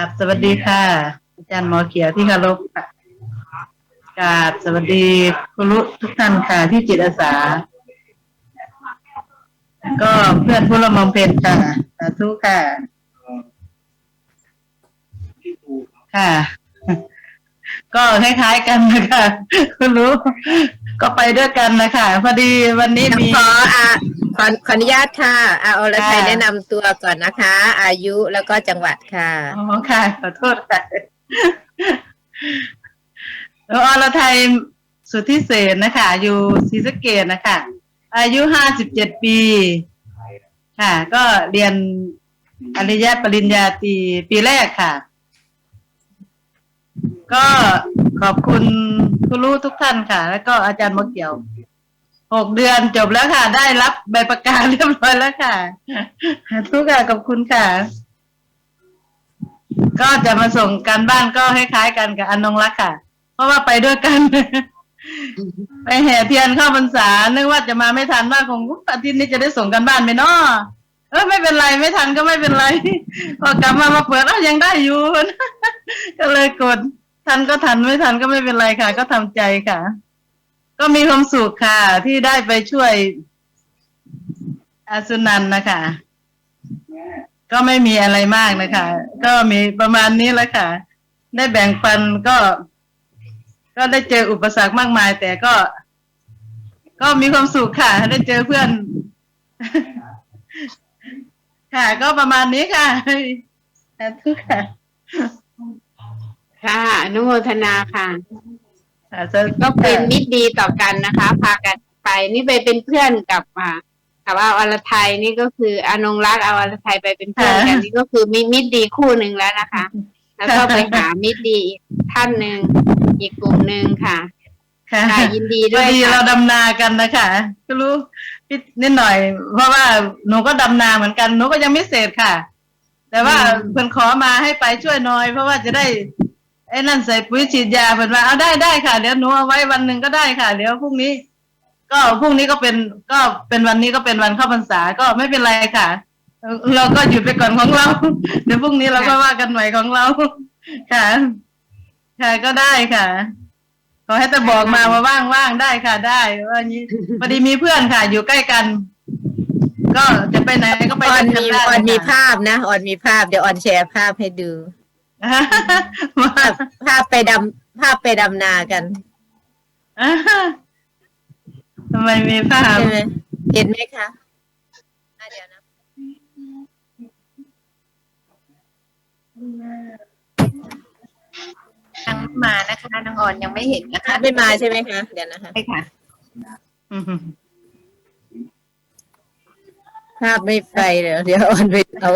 ครับสวัสดีค่ะ อาจารย์หมอเขียวที่เคารพค่ะกราบสวัสดีคุณรู้ทุกท่านค่ะที่จิตอาสา ก็เพื่อนผู้ละมองเพนค่ะสาธุค่ะ ค่ะ ก็คล้ายๆกันนะคะคุณรู้ ก็ไปด้วยกันนะคะพอดีวันนี้มีขออะ ขอขออนุญาตค่ะอาอรไทยค่ะแนะนำตัวก่อนนะคะ อายุแล้วก็จังหวัดค่ะ อ๋อค่ะ ขอโทษค่ะแล้วอรไทยสุทธิเสนนะคะ อยู่ศรีสะเกดนะคะ อายุห้าสิบเจ็ดปี ค่ะ ก็เรียนอริยะปริญญาตรีปีแรกค่ะ ก็ขอบคุณผู้รู้ทุกท่านค่ะ แล้วก็อาจารย์มะเกี่ยว หกเดือนจบแล้วค่ะ ได้รับใบประกาศเรียบร้อยแล้วค่ะทุกค่ะขอบคุณค่ะ ก็จะมาส่งการบ้านก็คล้ายๆกันกับอนงรักค่ะ เพราะว่าไปด้วยกัน ไปแห่เทียนเข้าพรรษานึกว่าจะมาไม่ทันว่าคงอาทิตย์นี้จะได้ส่งกันบ้านไหมเนาะเออไม่เป็นไรไม่ทันก็ไม่เป็นไรพอกลับมามาเปิดเอ้ายังได้อยู่ก็เลยกดทันก็ทันไม่ทันก็ไม่เป็นไรค่ะ ก็ทำใจค่ะ ก็มีความสุขค่ะ ที่ได้ไปช่วยอาสุนันนะคะ ก็ไม่มีอะไรมากนะคะ ก็มีประมาณนี้แหละค่ะ ได้แบ่งปันก็ ก็ได้เจออุปสรรคมากมาย แต่ก็ ก็มีความสุขค่ะ ได้เจอเพื่อน ค่ะ ก็ประมาณนี้ค่ะสาธุค่ะ ค่ะอนุโมทนาค่ะ ก็เป็นค่ะมิตรดีต่อกันนะคะ พากันไปนี่ไปเป็นเพื่อนกับอ่ากับเอาอรไทยนี่ก็คืออนงรักษ์เอาอรไทยไปเป็นเพื่อนกันนี่ก็คือมีมิตรดีคู่หนึ่งแล้วนะคะ แล้วก็ไปหามิตรดีอีกท่านหนึ่งอีกกลุ่มหนึ่งค่ะค่ะค่ะยินดีพด้อวยดีค่ะเราดำนากันนะคะก็รู้นิดนิดหน่อย เพราะว่าหนูก็ดำนาเหมือนกันหนูก็ยังไม่เสร็จค่ะ แต่ว่าเพิ่นขอมาให้ไปช่วยหน่อย เพราะว่าจะได้ ไอ้นั่นใส่ปุ๋ยฉีดยาเพิ่นว่าเอาได้ได้ค่ะเดี๋ยวหนูเอาไว้วันหนึ่งก็ได้ค่ะ เดี๋ยวพรุ่งนี้ ก็พรุ่งนี้ก็เป็นก็เป็นวันนี้ก็เป็นวันเข้าพรรษาก็ไม่เป็นไรค่ะเอ่อเราก็หยุดไปก่อนของเรา เดี๋ยวพรุ่งนี้เราก็ว่ากันใหม่ของเราค่ะ ค่ะก็ได้ค่ะขอให้แต่บอกมาว่าว่างๆได้ค่ะ ได้ว่าอย่างนี้พอดีมีเพื่อนค่ะ อยู่ใกล้กัน ก็จะไปไหนก็ไปออนกันมีได้ออนมีค่ะภาพนะออนมีภาพเดี๋ยวออนแชร์ภาพให้ดูว่าภาพภาพไปดำภาพไปดำนากันทำไมมีภาพใช่ไหมเห็นไหมคะอะเดี๋ยวนะยังไม่มานะคะน้องออนยังไม่เห็นนะคะไม่มาใช่ไหมคะเดี๋ยวนะคะใช่ค่ะอืมภาพไม่ไปเดี๋ยวเดี๋ยวออนไปเอา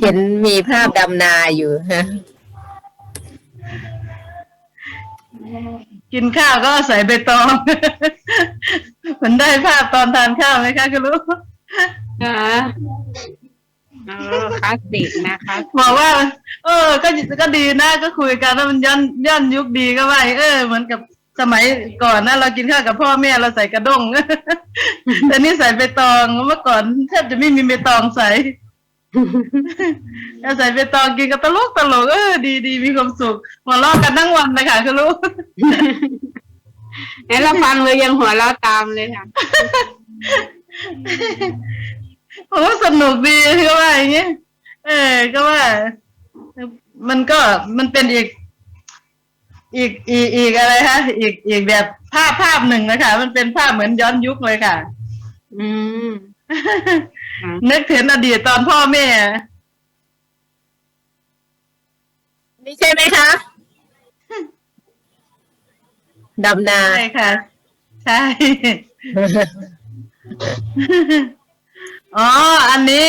เห็นมีภาพดำนาอยู่ฮะ กินข้าวก็ใส่ใบตองเหมือนได้ภาพตอนทานข้าวไหมคะคุณรู้ค่ะอ๋อคลาสสิกนะคะบอกว่า เออ ก็ก็ดีนะก็คุยกันแล้วมันย้อนย้อนยุคดีก็ว่าเออ เหมือนกับสมัยก่อนนะเรากินข้าวกับพ่อแม่เราใส่กระด้งแต่นี่ใส่ใบตองเมื่อก่อนแทบจะไม่มีใบตองใส่ เราใส่ใบตองกินกับตลกตลกเออดีดีมีความสุขหัวเราะกันทั้งวันเลยค่ะคุณรู้แล้วเราฟังเลยยังหัวเราะตามเลยค่ะโอ้สนุกดีก็ว่าอย่างเงี้ยเออ ก็ว่า มันก็มันเป็นอีก อีกอีกอีกอะไรฮะอีกอีกแบบภาพภาพหนึ่งนะคะ มันเป็นภาพเหมือนย้อนยุคเลยค่ะ อืมค่ะ นึกถึงอดีตตอนพ่อแม่ นี่ใช่ไหมคะดำนาใช่ค่ะ ใช่ อ๋อ อันนี้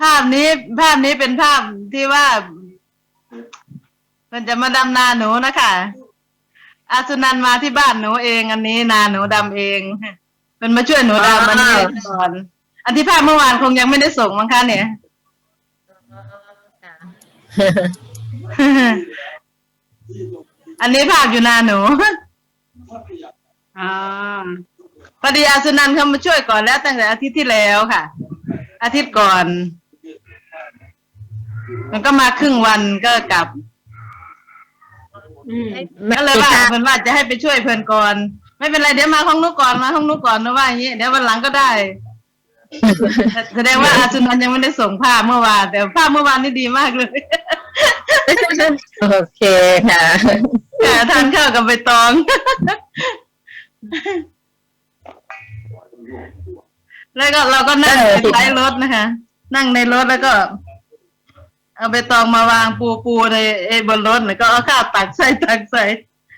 ภาพนี้ภาพนี้เป็นภาพที่ว่า มันจะมาดำนาหนูนะคะอาสุนันมาที่บ้านหนูเอง อันนี้นาหนูดำเอง เป็นมาช่วยหนูดำอันนี้ก่อนอันที่ภาพเมื่อวานคงยังไม่ได้ส่งมั้งคะเนี่ยอันนี้ภาพอยู่นาหนูอ๋อพอดีอาสุนันเขามาช่วยก่อนแล้วตั้งแต่อาทิตย์ที่แล้วค่ะ อาทิตย์ก่อน มันก็มาครึ่งวันก็กลับอืมก็เลยว่าเพิ่นว่าจะให้ไปช่วยเพิ่นก่อน ไม่เป็นไรเดี๋ยวมาห้องนุกก่อนมาห้องนุกก่อนนะว่าอย่างนี้เดี๋ยววันหลังก็ได้ แสดงว่าอาสุนันยังไม่ได้ส่งภาพเมื่อวานแต่ภาพเมื่อวานนี่ดีมากเลยโอเคค่ะค่ะทานข้าวกับใบตองแล้วก็เราก็นั่งเออในท้ายรถนะคะ นั่งในรถแล้วก็ เอาใบตองมาวางปูปูในไอ้บนรถแล้วก็เอาข้าวตักใส่ตักใส่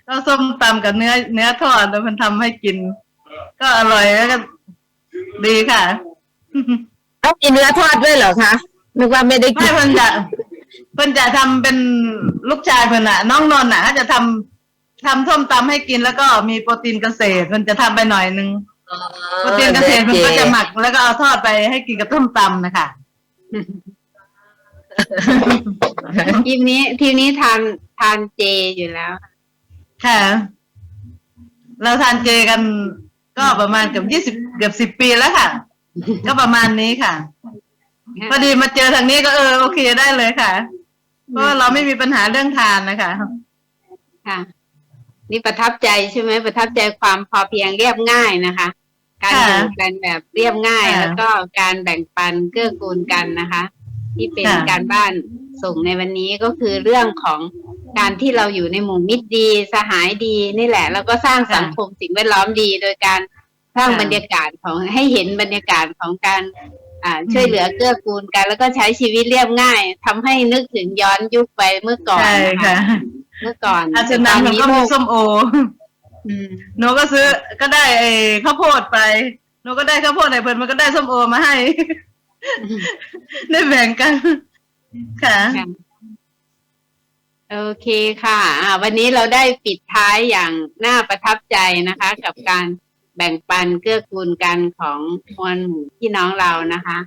ก็ส้มตำกับเนื้อ เนื้อทอดแล้วมันทำให้กิน ก็อร่อยแล้วก็ดีค่ะต้องมีเนื้อทอดด้วยเหรอคะนึกว่าไม่ได้กิไม่นเพิ่นจะเพิ่นจะทำเป็นลูกชายเพิ่นน่ะน้องนนท์น่ะเขาจะทำทำส้มตำให้กินแล้วก็มีโปรตีนเกษตรมันจะทำไปหน่อยนึงโปรตีนเกษตรมันก็จะหมักแล้วก็เอาทอดไปให้กินกับส้มตำนะคะทีมนี้ทีมนี้ทานทานเจอยู่แล้วค่ะ เราทานเจกันก็ประมาณเกือบยี่สิบเกือบสิบปีแล้วค่ะ ก็ประมาณนี้ค่ะ พอดีมาเจอทางนี้ก็เออโอเคได้เลยค่ะ เพราะว่าเราไม่มีปัญหาเรื่องทานนะคะ ค่ะ นี่ประทับใจใช่ไหมประทับใจความพอเพียงเรียบง่ายนะคะ การอยู่ค่ะกันแบบเรียบง่ายค่ะแล้วก็การแบ่งปันเกื้อกูลกันนะคะ ที่เป็นค่ะการบ้านส่งในวันนี้ก็คือเรื่องของ การที่เราอยู่ในหมู่มิตรดี สหายดีนี่แหละ แล้วก็สร้างสังคมสิ่งแวดล้อมดี โดยการสร้างค่ะบรรยากาศของให้เห็นบรรยากาศของการอ่าช่วยเหลือเกื้อกูลกัน แล้วก็ใช้ชีวิตเรียบง่ายทำให้นึกถึงย้อนยุคไปเมื่อก่อนใช่นะคะค่ะ เมื่อก่อนอาชนะมันก็มีส้มโออืมหนูก็ซื้อก็ได้ไอ้ข้าวโพดไปหนูก็ได้ข้าวโพดไอ้เพิ่นมันก็ได้ส้มโอมาให้ ได้แบ่งกัน ค่ะค่ะ โอเคค่ะอ่าวันนี้เราได้ปิดท้ายอย่างน่าประทับใจนะคะ กับการแบ่งปันเกื้อกูลกันของมวลหมู่พี่น้องเรานะคะ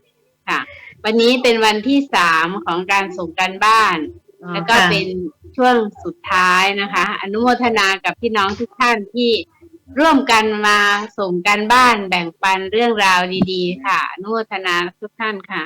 ค่ะ วันนี้เป็นวันที่สามของการส่งกันบ้าน แล้วก็ค่ะเป็นช่วงสุดท้ายนะคะ อนุโมทนากับพี่น้องทุกท่านที่ร่วมกันมาส่งกันบ้านแบ่งปันเรื่องราวดี ๆ ค่ะ อนุโมทนาทุกท่านค่ะ